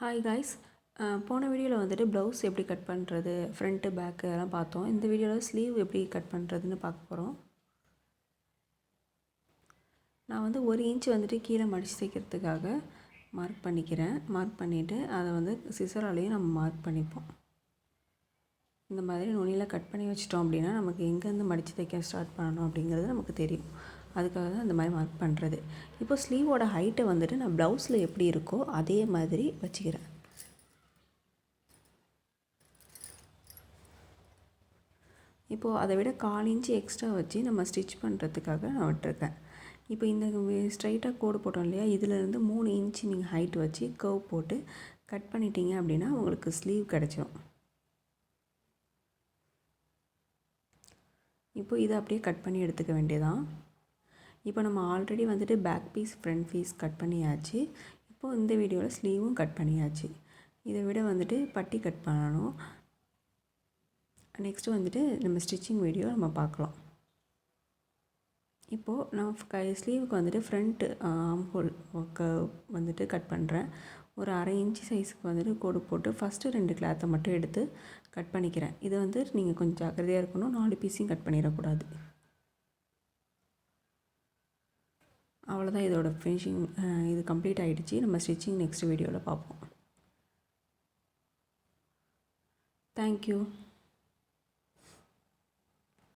Hi guys போன வீடியோவில் வந்துட்டு ப்ளவுஸ் எப்படி கட் பண்ணுறது ஃப்ரண்ட்டு பேக்கு அதெல்லாம் பார்த்தோம். இந்த வீடியோவில் ஸ்லீவ் எப்படி கட் பண்ணுறதுன்னு பார்க்க போகிறோம் நான் வந்து ஒரு இன்ச் வந்துட்டு கீழே மடித்து தைக்கிறதுக்காக மார்க் பண்ணிக்கிறேன். மார்க் பண்ணிவிட்டு அதை வந்து சிசராலையும் நம்ம மார்க் பண்ணிப்போம். இந்த மாதிரி நுனியில் கட் பண்ணி வச்சிட்டோம் அப்படின்னா நமக்கு எங்கேருந்து மடித்து தைக்க ஸ்டார்ட் பண்ணணும் அப்படிங்கிறது நமக்கு தெரியும். அதுக்காக தான் இந்த மாதிரி மார்க் பண்ணுறது இப்போ ஸ்லீவோட ஹைட்டை வந்துட்டு நான் ப்ளவுஸில் எப்படி இருக்கோ அதே மாதிரி வச்சுக்கிறேன். இப்போது அதை விட கால் இன்ச்சு எக்ஸ்ட்ரா வச்சு நம்ம ஸ்டிச் பண்ணுறதுக்காக நான் விட்டுருக்கேன். இப்போ இந்த ஸ்ட்ரைட்டாக கோடு போட்டோம் இல்லையா? இதிலேருந்து மூணு இன்ச்சு நீங்கள் ஹைட் வச்சு கர்வ் போட்டு கட் பண்ணிட்டீங்க அப்படின்னா உங்களுக்கு ஸ்லீவ் கிடச்சிரும். இப்போ இதை அப்படியே கட் பண்ணி எடுத்துக்க வேண்டியதான் இப்போ நம்ம ஆல்ரெடி வந்துட்டு back piece front piece cut பண்ணியாச்சு. இப்போது இந்த வீடியோவில் ஸ்லீவும் கட் பண்ணியாச்சு. இதை விட வந்துட்டு பட்டி கட் பண்ணணும். நெக்ஸ்ட்டு வந்துட்டு நம்ம ஸ்டிச்சிங் வீடியோ நம்ம பார்க்கலாம். இப்போது நான் கை ஸ்லீவுக்கு வந்துட்டு ஃப்ரண்ட்டு ஆம் ஹோல் வந்துட்டு கட் பண்ணுறேன் ஒரு அரை இன்ச்சு சைஸுக்கு வந்துட்டு கோடு போட்டு ஃபஸ்ட்டு ரெண்டு கிளாத்தை மட்டும் எடுத்து கட் பண்ணிக்கிறேன். இதை வந்து நீங்கள் கொஞ்சம் ஜாக்கிரதையாக இருக்கணும். நாலு பீஸையும் கட் பண்ணிடக்கூடாது. அவ்வளோதான் இதோட ஃபினிஷிங் இது கம்ப்ளீட் ஆகிடுச்சு நம்ம ஸ்டிச்சிங் நெக்ஸ்ட் வீடியோவில் பார்ப்போம். தேங்க்யூ